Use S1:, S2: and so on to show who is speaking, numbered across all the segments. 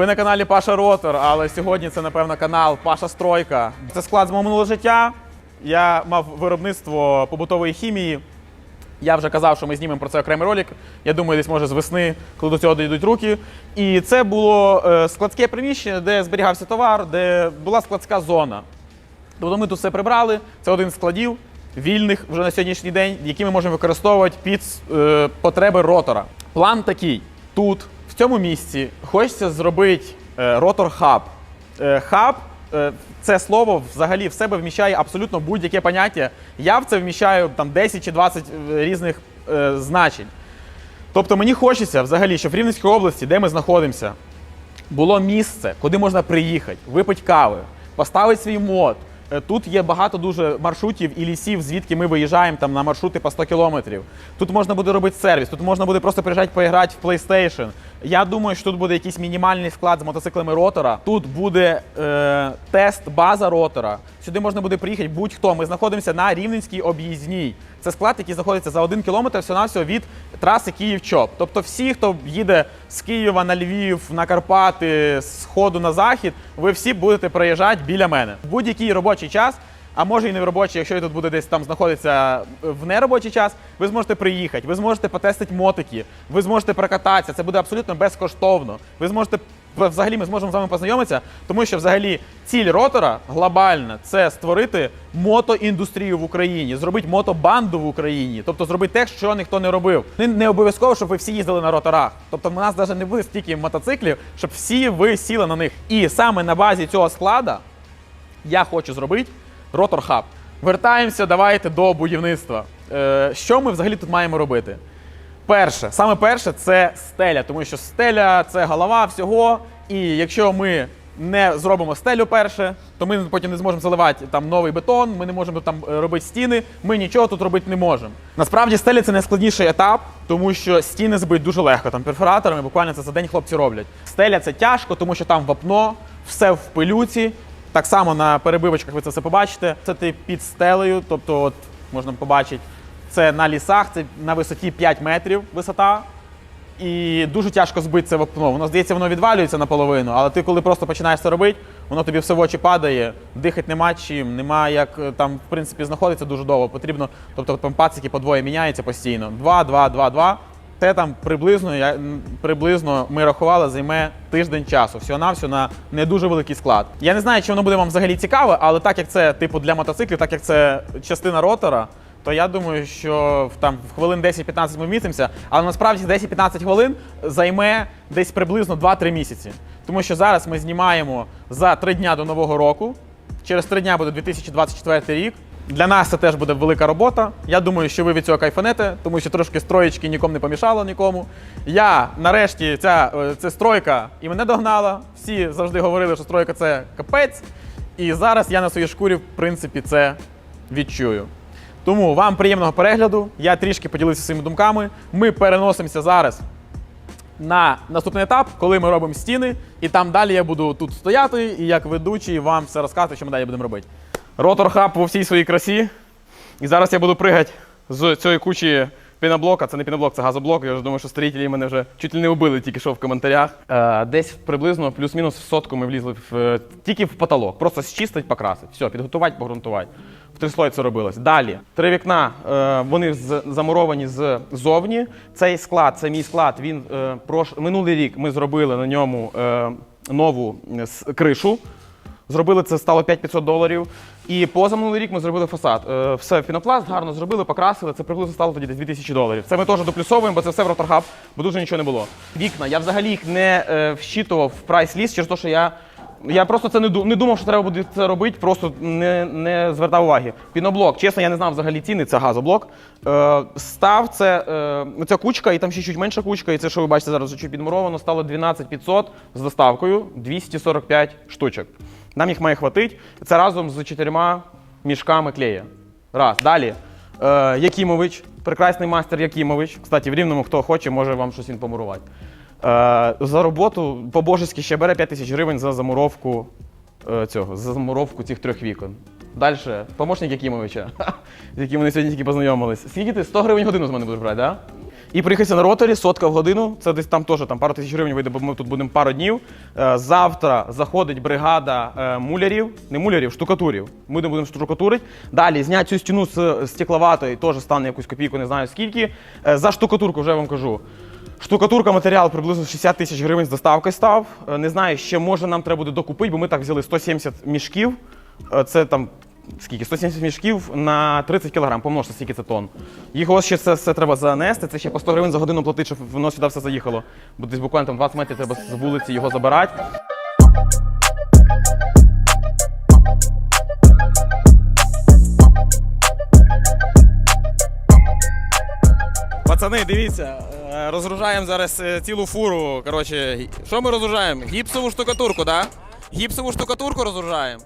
S1: Ви на каналі Паша Ротор, але сьогодні це, напевно, канал Паша Стройка. Це склад з мого минулого життя. Я мав виробництво побутової хімії. Я вже казав, що ми знімемо про це окремий ролик. Я думаю, десь може з весни, коли до цього дійдуть руки. І це було е, складське приміщення, де зберігався товар, де була складська зона. Тобто ми тут все прибрали. Це один з складів вільних вже на сьогоднішній день, які ми можемо використовувати під е, потреби ротора. План такий: тут, цьому місці, хочеться зробити е, ротор хаб. Е, хаб е, це слово взагалі в себе вміщає абсолютно будь-яке поняття. Я в це вміщаю там 10 чи 20 різних значень. Тобто мені хочеться взагалі, щоб в Рівненській області, де ми знаходимося, було місце, куди можна приїхати, випити кави, поставити свій мод. Е, Тут є багато дуже маршрутів і лісів, звідки ми виїжджаємо там на маршрути по 100 кілометрів. Тут можна буде робити сервіс, тут можна буде просто приїжджати поіграти в PlayStation. Я думаю, що тут буде якийсь мінімальний склад з мотоциклами ротора. Тут буде е, тест база ротора. Сюди можна буде приїхати будь-хто. Ми знаходимося на Рівненській об'їзній. Це склад, який знаходиться за один кілометр всього-навсього від траси Київ-Чоп. Тобто, всі, хто їде з Києва на Львів, на Карпати, з сходу на захід, ви всі будете проїжджати біля мене. В будь-який робочий час. А може і не в робочий, якщо я тут буде десь там знаходитися в неробочий час, ви зможете приїхати, ви зможете потестити мотики, ви зможете прокататися. Це буде абсолютно безкоштовно. Ви зможете взагалі ми зможемо з вами познайомитися, тому що взагалі ціль ротора глобальна це створити мотоіндустрію в Україні, зробити мотобанду в Україні, тобто зробити те, що ніхто не робив. Не, обов'язково, щоб ви всі їздили на роторах. Тобто, в нас навіть не буде стільки мотоциклів, щоб всі ви сіли на них. І саме на базі цього склада я хочу зробити ротор хаб. Вертаємося, давайте до будівництва. Е, що ми взагалі тут маємо робити? Перше, саме перше це стеля, тому що стеля це голова всього. І якщо ми не зробимо стелю перше, то ми потім не зможемо заливати там новий бетон, ми не можемо там е, робити стіни, ми нічого тут робити не можемо. Насправді стеля це найскладніший етап, тому що стіни збити дуже легко. Там перфораторами буквально це за день хлопці роблять. Стеля це тяжко, тому що там вапно, все в пилюці. Так само на перебивочках ви це все побачите. Це ти під стелею, тобто от можна побачити. Це на лісах, це на висоті 5 метрів висота. І дуже тяжко збити це вапно. Воно здається, воно відвалюється наполовину, але ти, коли просто починаєш це робити, воно тобі все в очі падає, дихати нема чим, нема як е, там, в принципі, знаходиться дуже довго. Потрібно, тобто там пацики по двоє міняються постійно. Два, два, два, два. Те там приблизно, я, приблизно ми рахували, займе тиждень часу. Всього навсього на не дуже великий склад. Я не знаю, чи воно буде вам взагалі цікаве, але так як це типу для мотоциклів, так як це частина ротора, то я думаю, що там в хвилин 10-15 ми вмістимося, але насправді 10-15 хвилин займе десь приблизно 2-3 місяці. Тому що зараз ми знімаємо за 3 дня до Нового року. Через 3 дня буде 2024 рік. Для нас це теж буде велика робота. Я думаю, що ви від цього кайфанете, тому що трошки строєчки нікому не помішало нікому. Я нарешті ця, е, ця стройка і мене догнала. Всі завжди говорили, що стройка це капець. І зараз я на своїй шкурі, в принципі, це відчую. Тому вам приємного перегляду. Я трішки поділився своїми думками. Ми переносимося зараз на наступний етап, коли ми робимо стіни, і там далі я буду тут стояти і як ведучий вам все розказувати, що ми далі будемо робити. Ротор хаб у всій своїй красі. І зараз я буду пригати з цієї кучі піноблока. Це не піноблок, це газоблок. Я вже думаю, що строїтелі мене вже чуть ли не вбили тільки що в коментарях. Е, десь приблизно плюс-мінус сотку ми влізли в, е, тільки в потолок. Просто зчистить, покрасить. Все, підготувати, погрунтувати. Три слої це робилось. Далі. Три вікна, е, вони замуровані ззовні. Цей склад, це мій склад. Він е, прош... минулий рік ми зробили на ньому е, нову кришу. Зробили це стало 5500 доларів. І позаминулий рік ми зробили фасад. Все в пінопласт, гарно зробили, покрасили. Це приблизно стало тоді десь 2000 доларів. Це ми теж доплюсовуємо, бо це все в роторхаб, бо дуже нічого не було. Вікна. Я взагалі їх не вщитував в прайс ліст через те, що я. Я просто це не, не думав, що треба буде це робити, просто не, не звертав уваги. Піноблок, чесно, я не знав взагалі ціни, це газоблок. Е, став це е, ця кучка, і там ще чуть менша кучка, і це, що ви бачите зараз, чуть підмуровано, стало 12500 з доставкою, 245 штучок. Нам їх має хватити. Це разом з чотирма мішками клея. Раз. Далі. Е, Якимович, прекрасний майстер Якимович. Кстати, в рівному, хто хоче, може вам щось він помурувати. Е, за роботу по-божески ще бере 5 тисяч гривень за замуровку е, цього, за замуровку цих трьох вікон. Далі, помощник Якимовича, з яким вони сьогодні тільки познайомились. Скільки ти? 100 гривень годину з мене будеш брати. Да? І приїхатися на роторі, сотка в годину. Це десь там теж там пару тисяч гривень вийде, бо ми тут будемо пару днів. Е, Завтра заходить бригада мулярів, не мулярів, штукатурів. Ми будемо штукатурити. Далі зняти цю стіну з стекловатої, теж стане якусь копійку, не знаю скільки. За штукатурку вже вам кажу. Штукатурка матеріал приблизно 60 тисяч гривень з доставкою став. Е, Не знаю, ще може нам треба буде докупити, бо ми так взяли 170 мішків. Е, Це там скільки? 170 мішків на 30 кг, помножте, скільки це тонн. Їх ось ще це все треба занести. Це ще по 100 гривень за годину платити, щоб воно сюди все заїхало. Бо десь буквально там 20 метрів треба з вулиці його забирати. Пацани, дивіться, е, розгружаємо зараз е, цілу фуру. Коротше, що ми розгружаємо? Гіпсову штукатурку, так? Да? Гіпсову штукатурку розгружаємо.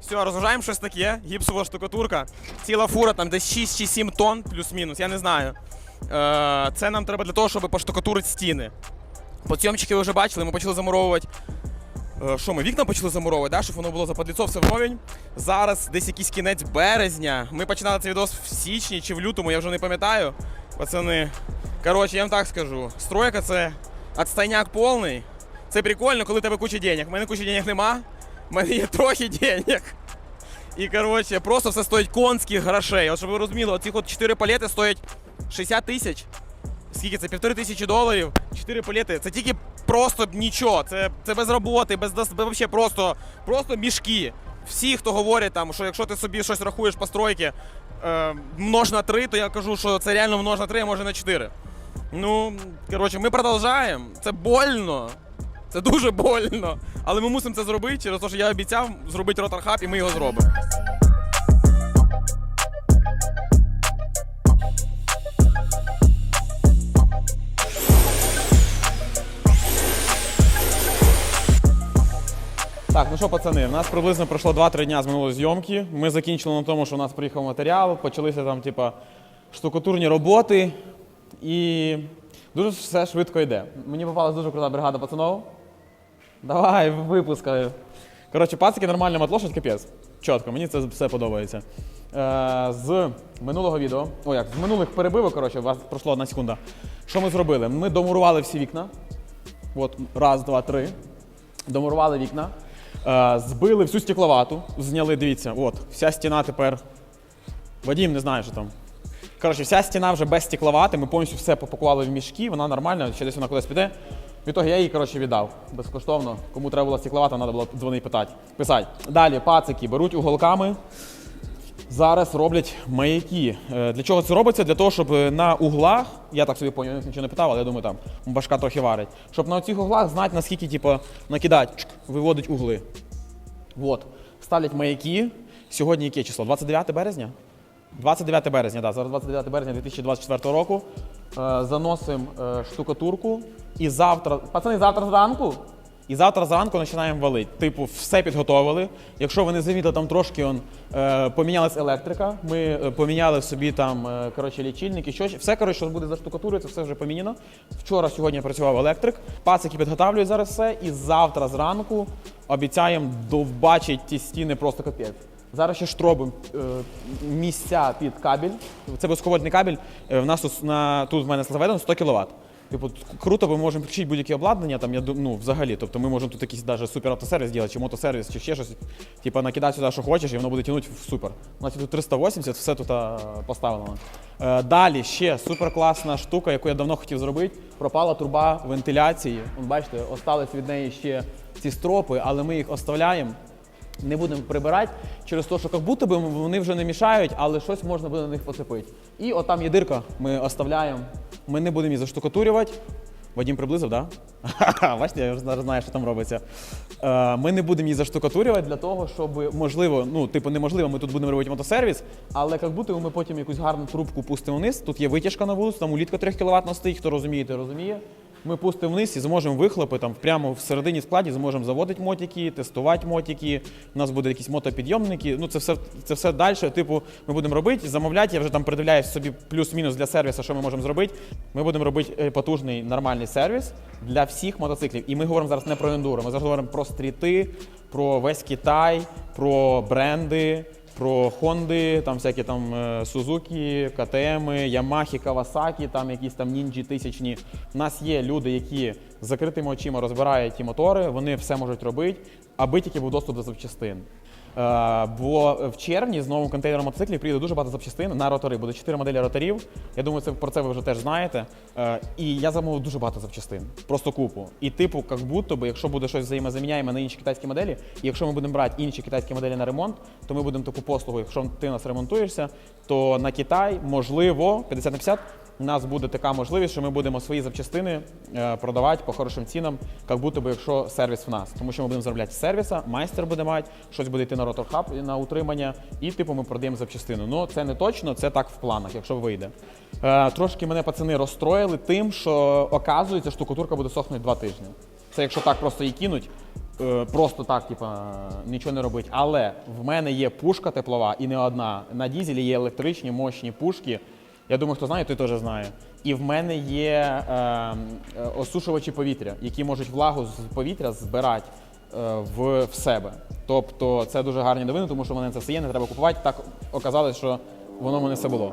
S1: Все, розгружаємо щось таке, гіпсова штукатурка. Ціла фура, там десь 6 чи 7 тонн, плюс-мінус, я не знаю. Е, Це нам треба для того, щоб поштукатурити стіни. Подсйомчики ви вже бачили, ми почали замуровувати. Е, Що ми вікна почали замуровувати, да? щоб воно було западліцо все вровень. Зараз десь якийсь кінець березня. Ми починали цей відос в січні чи в лютому, я вже не пам'ятаю. Пацани. Коротше, я вам так скажу. Стройка це отстайняк повний. Це прикольно, коли в тебе куча денег. У мене куча денег нема. У мене є трохи денег. І коротше, просто все стоїть конських грошей. От щоб ви розуміли, оці от 4 палети стоять 60 тисяч. Скільки це? Півтори тисячі доларів. Чотири палети. Це тільки просто нічого. Це, це без роботи, без вообще просто, просто мішки. Всі, хто говорять, там, що якщо ти собі щось рахуєш по стройки, е, множ на 3, то я кажу, що це реально множ на 3, а може на 4. Ну, коротше, ми продовжуємо. Це больно. Це дуже больно. Але ми мусимо це зробити через те, що я обіцяв зробити ротор хаб, і ми його зробимо. Так, ну що, пацани, у нас приблизно пройшло 2-3 дня з минулої зйомки. Ми закінчили на тому, що у нас приїхав матеріал, почалися там, типа, штукатурні роботи, і дуже все швидко йде. Мені попалась дуже крута бригада пацанов. Давай, випускаю. Коротше, пацики нормально матлошать, капець. Чітко, мені це все подобається. Е, з минулого відео, о як, з минулих перебивок, коротше, у вас пройшло одна секунда. Що ми зробили? Ми домурували всі вікна. От, раз, два, три. Домурували вікна. Е, збили всю стекловату, зняли, дивіться, от, вся стіна тепер. Вадім, не знаю, що там. Коротше, вся стіна вже без стекловати, ми повністю все попакували в мішки, вона нормальна, ще десь вона кудись піде. Від того я її коротше, віддав безкоштовно. Кому треба була стекловата, треба було дзвонити питати. Писати. Далі пацики беруть уголками. Зараз роблять маяки. Е, Для чого це робиться? Для того, щоб е, на углах, я так собі поняв, нічого не питав, але я думаю, там башка трохи варить. Щоб на цих углах знати, наскільки типу, накидати, виводить угли. От. Ставлять маяки. Сьогодні яке число? 29 березня? 29 березня, так, зараз 29 березня 2024 року. Е, заносимо е, штукатурку. І завтра, пацани, завтра зранку. І завтра зранку починаємо валити. Типу, все підготовили. Якщо ви не замітили, там трошки он, е, помінялась електрика. Ми е, поміняли собі там е, коротше, лічильники, що все коротше, що буде за штукатурою, це все вже поміняно. Вчора, сьогодні працював електрик. Пацики підготовлюють зараз все. І завтра зранку обіцяємо довбачити ті стіни просто капець. Зараз ще штробимо е, місця під кабель. Це високовольтний кабель. Е, в нас тут, на, тут в мене заведено 100 кВт. Типу, круто, ми можемо включити будь-яке обладнання, там, я, ну, взагалі. Тобто ми можемо тут якийсь даже супер автосервіс зробити, чи мотосервіс, чи ще щось. Типу, накидати сюди, що хочеш, і воно буде тягнути в супер. У нас тут 380, все тут поставлено. Е, далі ще супер класна штука, яку я давно хотів зробити. Пропала труба вентиляції. Бачите, остались від неї ще ці стропи, але ми їх оставляємо. Не будемо прибирати через те, що як будто би вони вже не мішають, але щось можна буде на них поцепити. І отам є дирка, ми оставляємо. Ми не будемо її заштукатурювати. Вадім приблизив, так? Да? Бачите, я вже знаю, що там робиться. Е, Ми не будемо її заштукатурювати для того, щоб можливо, ну, типу, неможливо, ми тут будемо робити мотосервіс, але як будто ми потім якусь гарну трубку пустимо вниз. Тут є витяжка на вулицю, там улітка 3 кВт стоїть, хто розуміє, той розуміє. Ми пустимо вниз і зможемо вихлопи там прямо всередині складі, зможемо заводити мотики, тестувати мотики. У нас буде якісь мотопідйомники. Ну це все це все далі. Типу, ми будемо робити, замовляти. Я вже там придивляю собі плюс-мінус для сервісу, що ми можемо зробити. Ми будемо робити е, потужний нормальний сервіс для всіх мотоциклів. І ми говоримо зараз не про ендуро, ми зараз говоримо про стріти, про весь Китай, про бренди. Про Хонди, там всякі там Сузукі, КТМ, Ямахи, Кавасакі, там якісь там нінджі тисячні. У нас є люди, які з закритими очима розбирають ті мотори, вони все можуть робити, аби тільки був доступ до запчастин. Е, Бо в червні з новим контейнером мотоциклів приїде дуже багато запчастин на ротори. Буде чотири моделі роторів. Я думаю, це про це ви вже теж знаєте. Е, І я замовив дуже багато запчастин, просто купу. І типу, як будто би, якщо буде щось взаємозаміняємо на інші китайські моделі, і якщо ми будемо брати інші китайські моделі на ремонт, то ми будемо таку послугу. Якщо ти нас ремонтуєшся, то на Китай можливо 50 на 50 у нас буде така можливість, що ми будемо свої запчастини е, продавати по хорошим цінам, як будто би якщо сервіс в нас. Тому що ми будемо заробляти сервіса, майстер буде мати, щось буде йти на роторхаб на утримання, і типу ми продаємо запчастину. Ну це не точно, це так в планах, якщо вийде. Е, трошки мене пацани розстроїли тим, що оказується, штукатурка буде сохнути два тижні. Це якщо так просто її кинуть. е, Просто так, типа, нічого не робить. Але в мене є пушка теплова і не одна. На дізелі є електричні мощні пушки. Я думаю, хто знає, той теж знає. І в мене є е, е, осушувачі повітря, які можуть влагу з повітря збирати е, в, в себе. Тобто це дуже гарні новини, тому що мене це все є, не треба купувати. Так оказалось, що воно мене все було.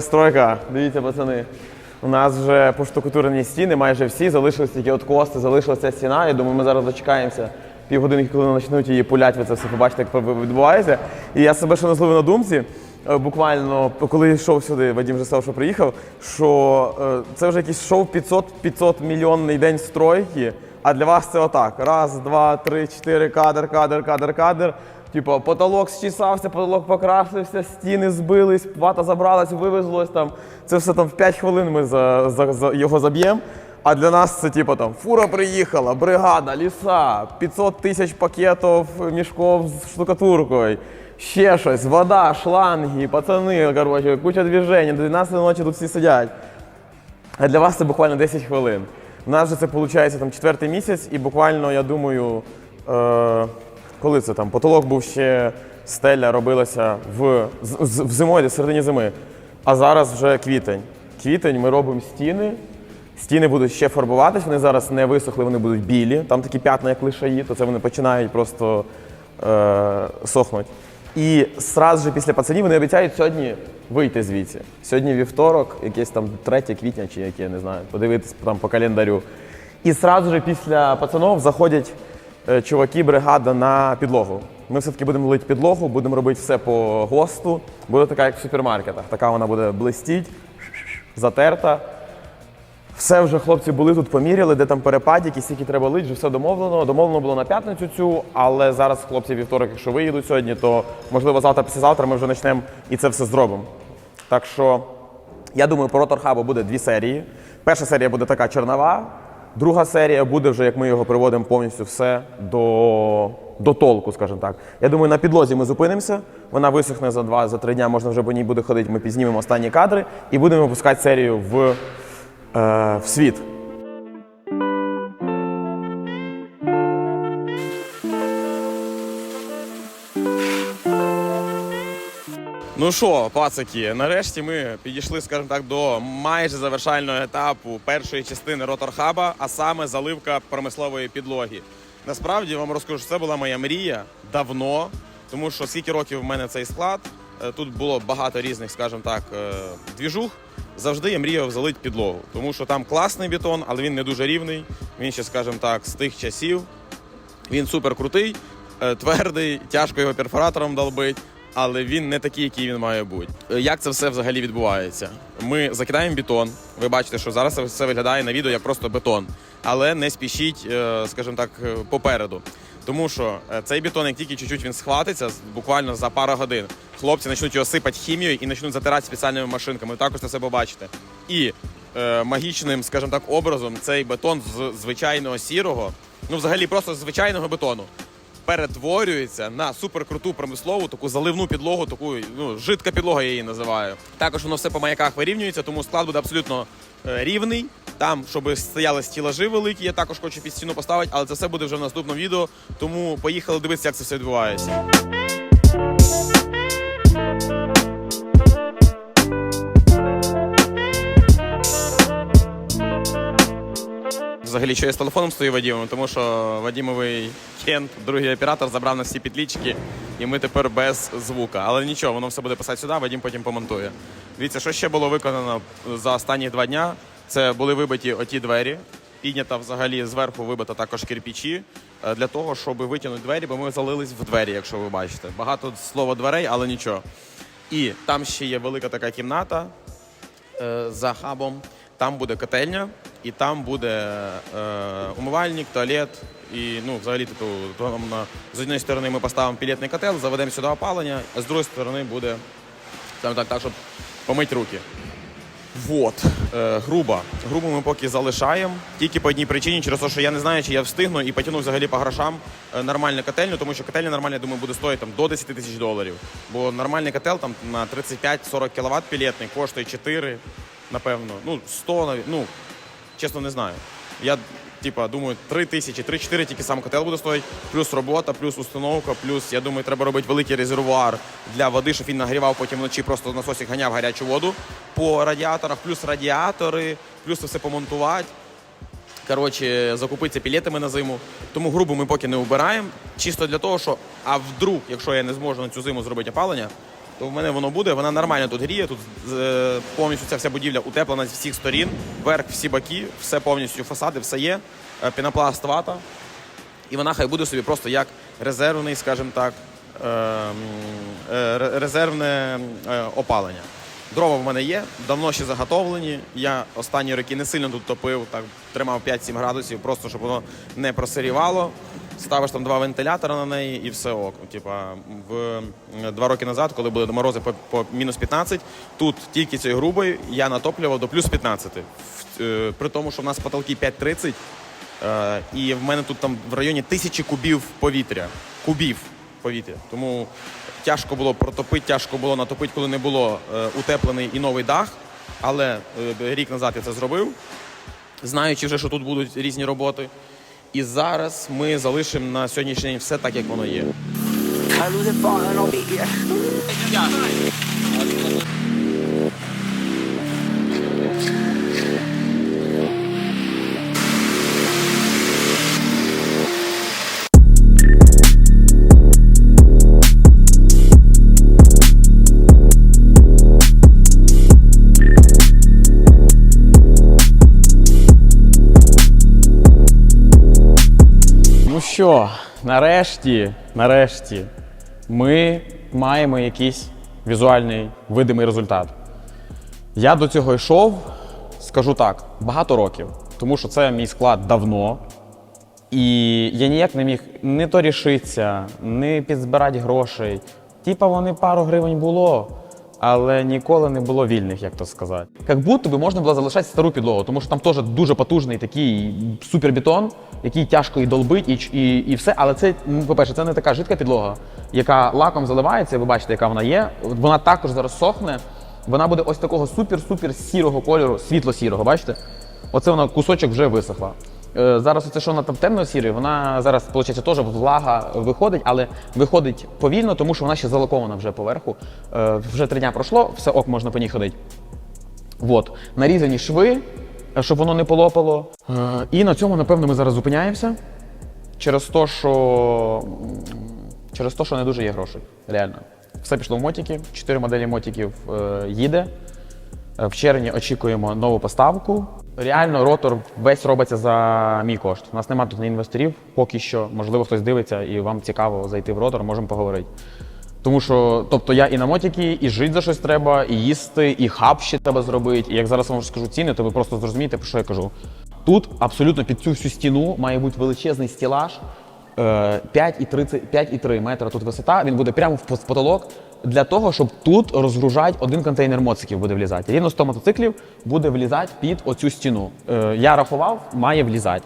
S2: Стройка, стройка. Дивіться, пацани. У нас вже поштукатурені стіни, майже всі, залишились тільки от кости, залишилася стіна. Я думаю, ми зараз дочекаємося півгодинки, коли почнуть її пулять, ви це все побачите, як відбувається. І я себе ще не зловив на думці. е, Буквально, коли йшов сюди, Вадим вже сказав, що приїхав, що е, це вже якийсь шоу 500 500 мільйонний день стройки. А для вас це отак. Раз, два, три, чотири, кадр, кадр, кадр, кадр. Типу, потолок зчесався, потолок покрасився, стіни збились, вата забралась, вивезлось там. Це все там в 5 хвилин ми за, за, за його заб'ємо. А для нас це типу там фура приїхала, бригада, ліса, 500 тисяч пакетів мішків з штукатуркою, ще щось, вода, шланги, пацани, коротше, куча движень, до 12 ночі тут всі сидять. А для вас це буквально 10 хвилин. У нас же це виходить там четвертий місяць, і буквально, я думаю, е, коли це там, потолок був ще стеля робилася в, з, в десь середині зими. А зараз вже квітень. Квітень ми робимо стіни. Стіни будуть ще фарбуватись, вони зараз не висохли, вони будуть білі. Там такі п'ятна, як лишаї, то це вони починають просто е, сохнуть. І сразу же після пацанів вони обіцяють сьогодні вийти звідси. Сьогодні вівторок, якесь там 3 квітня чи яке, не знаю, подивитись там по календарю. І сразу же після пацанов заходять чуваки, бригада на підлогу. Ми все-таки будемо лити підлогу, будемо робити все по ГОСТу. Буде така, як в супермаркетах. Така вона буде блистіть, затерта. Все вже хлопці були тут, поміряли, де там перепадики, скільки треба лить, вже все домовлено. Домовлено було на п'ятницю цю, але зараз хлопці вівторок, якщо виїдуть сьогодні, то можливо завтра, післязавтра ми вже почнемо і це все зробимо. Так що я думаю, по Роторхабу буде дві серії. Перша серія буде така чорнова, друга серія буде вже, як ми його приводимо повністю все до, до толку, скажімо так. Я думаю, на підлозі ми зупинимося. Вона висохне за два, за три дня, можна вже по ній буде ходити. Ми пізнімемо останні кадри і будемо випускати серію в, е, в світ.
S1: Ну що, пацаки, нарешті ми підійшли, скажімо так, до майже завершального етапу першої частини роторхаба, а саме заливка промислової підлоги. Насправді вам розкажу, що це була моя мрія давно, тому що скільки років в мене цей склад, е, тут було багато різних, скажімо так, е, двіжух. Завжди я мріяв залити підлогу, тому що там класний бетон, але він не дуже рівний. Він ще, скажімо так, з тих часів. Він супер крутий, е, твердий, тяжко його перфоратором долбить, але він не такий, який він має бути. Е, Як це все взагалі відбувається? Ми закидаємо бетон. Ви бачите, що зараз все виглядає на відео як просто бетон. Але не спішіть, е, скажімо так, е, попереду. Тому що цей бетон, як тільки чуть-чуть він схватиться, буквально за пару годин, хлопці почнуть його сипати хімією і почнуть затирати спеціальними машинками. Ви також це все побачите. І е, магічним, скажімо так, образом цей бетон з звичайного сірого, ну взагалі просто звичайного бетону, перетворюється на суперкруту промислову таку заливну підлогу, таку ну, жидка підлога я її називаю. Також воно все по маяках вирівнюється, тому склад буде абсолютно е, рівний. Там, щоб стояли стілажі великі, я також хочу під стіну поставити, але це все буде вже в наступному відео. Тому поїхали дивитися, як це все відбувається. Взагалі, що я з телефоном стою Вадімом, тому що Вадімовий Кент, другий оператор, забрав на всі підлічки, і ми тепер без звука. Але нічого, воно все буде писати сюди, Вадім потім помонтує. Дивіться, що ще було виконано за останні два дня. Це були вибиті оті двері. Піднята взагалі зверху вибита також кирпичі е, для того, щоб витягнути двері, бо ми залились в двері, якщо ви бачите. Багато слова дверей, але нічого. І там ще є велика така кімната, е, за хабом. Там буде котельня, і там буде е, умивальник, туалет. І ну, взагалі, типу, там на, з однієї сторони ми поставимо пілетний котел, заведемо сюди опалення, а з другої сторони буде там так, так, щоб помити руки. Вот, е, груба. Грубу ми поки залишаємо. Тільки по одній причині, через те, що я не знаю, чи я встигну і потягну взагалі по грошам е, нормальну котельню, тому що котельня нормальна, я думаю, буде стоїти там, до 10 тисяч доларів. Бо нормальний котел там на 35-40 кВт пілетний коштує 4, напевно. Ну, 100, навіть, ну, чесно, не знаю. Я, типа, думаю, 3 тисячі, 3-4 тільки сам котел буде стоїти, плюс робота, плюс установка, плюс, я думаю, треба робити великий резервуар для води, щоб він нагрівав потім вночі, просто насосик ганяв гарячу воду по радіаторах, плюс радіатори, плюс це все помонтувати. Коротше, закупитися пілетами на зиму. Тому грубу ми поки не убираємо. Чисто для того, що а вдруг, якщо я не зможу на цю зиму зробити опалення, в мене воно буде, вона нормально тут гріє. Тут е, повністю ця вся будівля утеплена з всіх сторін, верх, всі боки, все повністю фасади, все є. Е, Пінопласт вата. І вона хай буде собі просто як резервний, скажімо так, е, резервне опалення. Дрова в мене є, давно ще заготовлені. Я останні роки не сильно тут топив, так тримав 5-7 градусів, просто щоб воно не просирівало. Ставиш там два вентилятора на неї і все ок. Ну, Типа в два роки назад, коли були морози по, по мінус 15, тут тільки цією грубою я натоплював до плюс 15. В- е, При тому, що в нас потолки 5,30, Е, і в мене тут там в районі тисячі кубів повітря. Кубів повітря. Тому тяжко було протопити, тяжко було натопити, коли не було е, утеплений і новий дах. Але е, рік назад я це зробив, знаючи вже, що тут будуть різні роботи. І зараз ми залишимо на сьогоднішній день все так, як воно є. Що, нарешті, нарешті, ми маємо якийсь візуальний видимий результат. Я до цього йшов, скажу так, багато років, тому що це мій склад давно. І я ніяк не міг не то рішитися, не підзбирати грошей. Типа вони пару гривень було, але ніколи не було вільних, як то сказати. Як будто би можна було залишати стару підлогу, тому що там теж дуже потужний такий супербетон, який тяжко і долбить, і, і, і все. Але це, ну, по-перше, це не така жидка підлога, яка лаком заливається, ви бачите, яка вона є. Вона також зараз сохне. Вона буде ось такого супер-супер сірого кольору, світло-сірого, бачите? Оце вона кусочок вже висохла. Е, Зараз оце, що вона там темно-сірий, вона зараз, виходить, теж влага виходить, але виходить повільно, тому що вона ще залакована вже поверху. Е, Вже три дня пройшло, все ок, можна по ній ходити. От. Нарізані шви, е, щоб воно не полопало. І на цьому, напевно, ми зараз зупиняємося. Через те, що через те, що не дуже є грошей. Реально. Все пішло в мотики, чотири моделі мотиків їде. В червні очікуємо нову поставку. Реально, ротор весь робиться за мій кошт. У нас немає тут інвесторів, поки що. Можливо, хтось дивиться і вам цікаво зайти в ротор, можемо поговорити. Тому що, тобто, я і на мотики, і жити за щось треба, і їсти, і хаб ще треба зробити. І як зараз вам скажу ціни, то ви просто зрозумієте, про що я кажу. Тут абсолютно під цю всю стіну має бути величезний стілаж. е, 5,30 5,3 метра тут висота, він буде прямо в потолок для того, щоб тут розгружати один контейнер моциків буде влізати. Рівно 100 мотоциклів буде влізати під оцю стіну. Е, Я рахував, має влізати.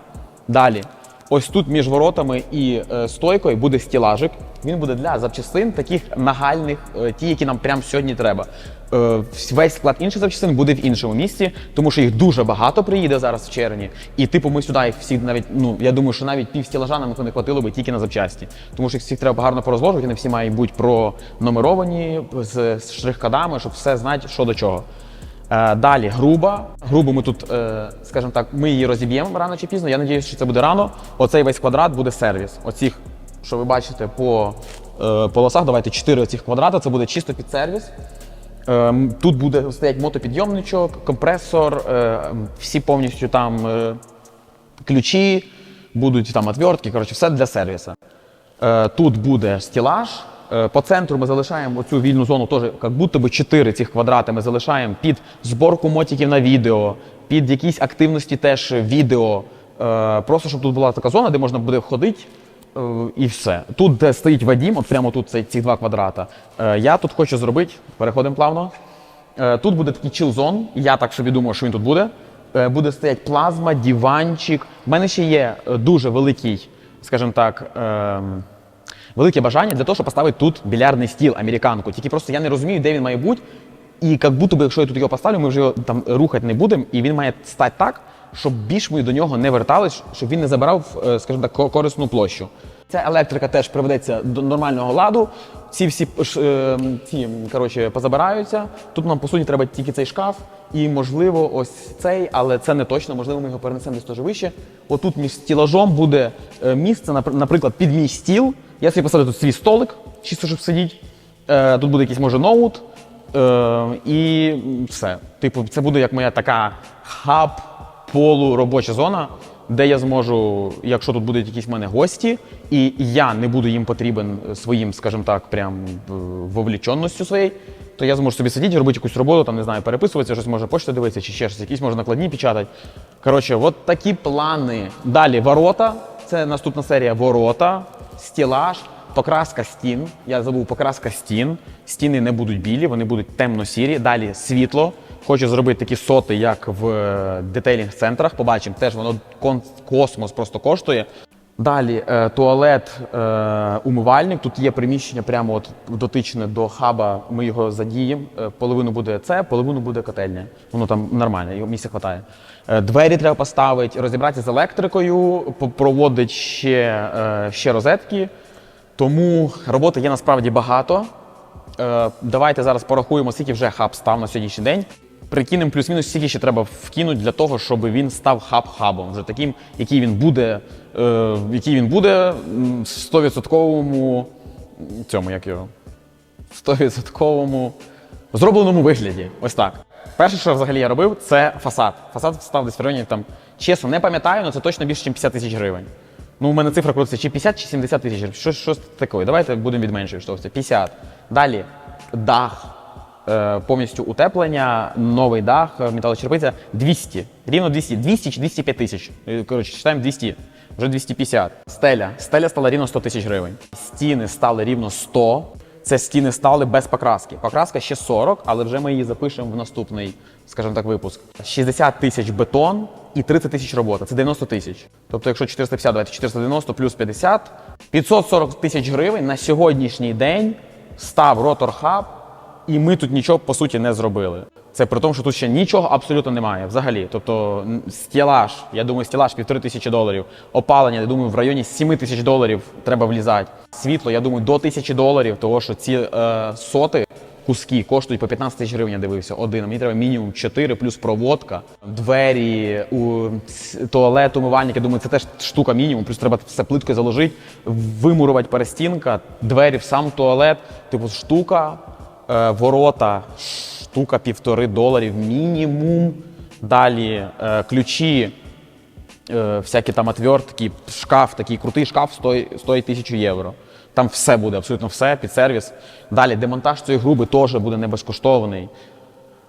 S1: Далі. Ось тут між воротами і е, стойкою буде стілажик. Він буде для запчастин таких нагальних, е, ті, які нам прямо сьогодні треба. Е, весь склад інших запчастин буде в іншому місці, тому що їх дуже багато приїде зараз в червні. І типу ми сюди всі навіть, ну я думаю, що навіть пів стілажа нам не хватило би тільки на запчасті. Тому що їх всіх треба гарно порозложувати, вони всі мають бути пронумеровані з штрих-кодами, щоб все знати, що до чого. Е, Далі груба. Грубу ми тут, е, скажімо так, ми її розіб'ємо рано чи пізно. Я сподіваюся, що це буде рано. Оцей весь квадрат буде сервіс. Оцих, що ви бачите по е, полосах, давайте 4 оцих квадрата, це буде чисто під сервіс. Тут буде стоять мотопідйомничок, компресор, всі повністю там ключі, будуть там отвертки, коротше, все для сервісу. Е, Тут буде стілаж. Е, По центру ми залишаємо цю вільну зону, теж як будто би 4 цих квадрати ми залишаємо під зборку мотиків на відео, під якісь активності теж відео. Е, Просто щоб тут була така зона, де можна буде ходити. е, І все. Тут, де стоїть Вадім, от прямо тут ці два квадрата. Я тут хочу зробити, переходимо плавно. Тут буде такий чил-зон, я так собі думаю, що він тут буде. Буде стоять плазма, диванчик. У мене ще є дуже великий, скажімо так, ем, велике бажання для того, щоб поставити тут більярдний стіл, американку. Тільки просто я не розумію, де він має бути. І як будто би, якщо я тут його поставлю, ми вже його там рухати не будемо, і він має стати так, щоб більш ми до нього не вертались, щоб він не забирав, е, скажімо так, корисну площу. Ця електрика теж приведеться до нормального ладу. Ці всі е, ці, коротше, позабираються. Тут нам по суті треба тільки цей шкаф, і можливо, ось цей, але це не точно. Можливо, ми його перенесемо десь теж вище. Отут між стілажом буде е, місце, наприклад, під мій стіл. Я собі посадив тут свій столик, чисто щоб сидіти. Е, Тут буде якийсь може ноут. Е, і все. Типу, це буде як моя така хаб полуробоча зона, де я зможу, якщо тут будуть якісь в мене гості, і я не буду їм потрібен своїм, скажімо так, прям е, вовліченністю своєю, то я зможу собі сидіти, робити якусь роботу, там не знаю, переписуватися, щось може почту дивитися, чи ще щось, якісь може накладні печатати. Коротше, от такі плани. Далі ворота. Це наступна серія ворота, стілаж. Покраска стін. Я забув покраска стін. Стіни не будуть білі, вони будуть темно-сірі. Далі світло. Хочу зробити такі соти, як в е, детейлінг-центрах. Побачимо, теж воно космос просто коштує. Далі е, туалет, е, умивальник. Тут є приміщення прямо от дотичне до хаба. Ми його задіємо. Половину буде це, половину буде котельня. Воно там нормально, його місця вистачає. Е, двері треба поставити, розібратися з електрикою, проводити ще, е, ще розетки. Тому роботи є насправді багато. Е, давайте зараз порахуємо, скільки вже хаб став на сьогоднішній день. Прикинемо плюс-мінус, скільки ще треба вкинути для того, щоб він став хаб-хабом, вже таким, який він буде, який він буде в 100% цьому, як його, 100% зробленому вигляді. Ось так. Перше, що взагалі я робив, це фасад. Фасад став десь в районі там, чесно, не пам'ятаю, але це точно більше, ніж 50 тисяч гривень. Ну, у мене цифра крутиться чи 50, чи 70 тисяч гривень. Щось, щось таке. Давайте будемо від меншої штовхати. 50. Далі дах. Е, повністю утеплення, новий дах, е, металочерпиця 200. Рівно 200. 200 чи 205 тисяч. Е, Коротше, читаємо 200. Вже 250. Стеля. Стеля стала рівно 100 тисяч гривень. Стіни стали рівно 100. Це стіни стали без покраски. Покраска ще 40, але вже ми її запишемо в наступний, скажімо так, випуск. 60 тисяч бетон і 30 тисяч робота. Це 90 тисяч. Тобто, якщо 450, давайте 490 плюс 50, 540 тисяч гривень на сьогоднішній день став ротор хаб, і ми тут нічого по суті не зробили. Це при тому, що тут ще нічого абсолютно немає взагалі. Тобто стілаж, я думаю, стілаж півтори тисячі доларів. Опалення, я думаю, в районі 7 тисяч доларів треба влізати. Світло, я думаю, до тисячі доларів, того що ці е, соти. Куски коштують по 15 тисяч гривень, я дивився один. Мені треба мінімум 4 плюс проводка, двері, у, туалет, умивальник. Я думаю, це теж штука мінімум. Плюс треба все плиткою заложити, вимурувати перестінка, двері в сам туалет, типу штука, е, ворота, штука півтори доларів мінімум. Далі е, ключі, е, всякі там отвертки, шкаф, такий крутий шкаф стоїть, тисячу євро. Там все буде, абсолютно все під сервіс. Далі демонтаж цієї груби теж буде не безкоштовний.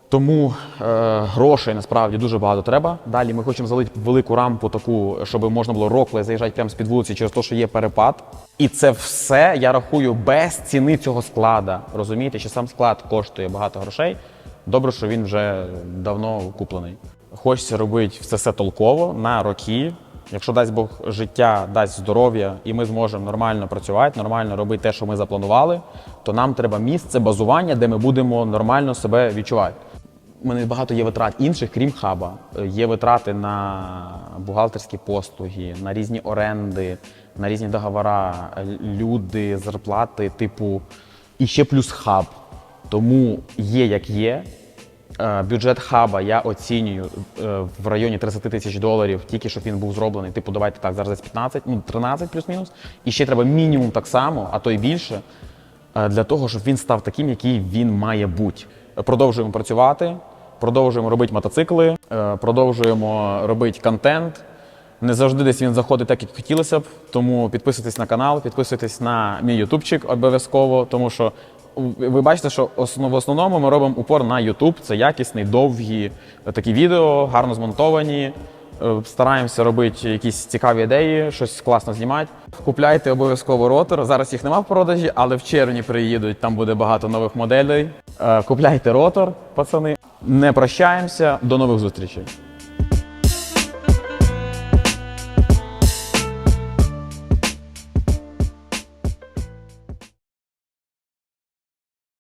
S1: Тому е, грошей насправді дуже багато треба. Далі ми хочемо залити велику рампу, таку, щоб можна було рокли заїжджати прямо з-під вулиці через те, що є перепад. І це все я рахую без ціни цього склада. Розумієте, що сам склад коштує багато грошей. Добре, що він вже давно куплений. Хочеться робити все це толково на роки. Якщо дасть Бог життя, дасть здоров'я, і ми зможемо нормально працювати, нормально робити те, що ми запланували, то нам треба місце базування, де ми будемо нормально себе відчувати. У мене багато є витрат інших, крім хаба. Є витрати на бухгалтерські послуги, на різні оренди, на різні договори, люди, зарплати, типу, і ще плюс хаб. Тому є як є. Е, Бюджет хаба я оцінюю е, в районі 30 тисяч доларів, тільки щоб він був зроблений. Типу, давайте так, зараз десь 15, ну 13 плюс-мінус. І ще треба мінімум так само, а то й більше, е, для того, щоб він став таким, який він має бути. Продовжуємо працювати, продовжуємо робити мотоцикли, продовжуємо робити контент. Не завжди десь він заходить так, як хотілося б. Тому підписуйтесь на канал, підписуйтесь на мій ютубчик обов'язково, тому що ви бачите, що в основному ми робимо упор на Ютуб. Це якісний, довгі е, такі відео, гарно змонтовані. Е, Стараємося робити якісь цікаві ідеї, щось класно знімати. Купляйте обов'язково ротор. Зараз їх нема в продажі, але в червні приїдуть. Там буде багато нових моделей. Е, Купляйте ротор, пацани. Не прощаємося. До нових зустрічей.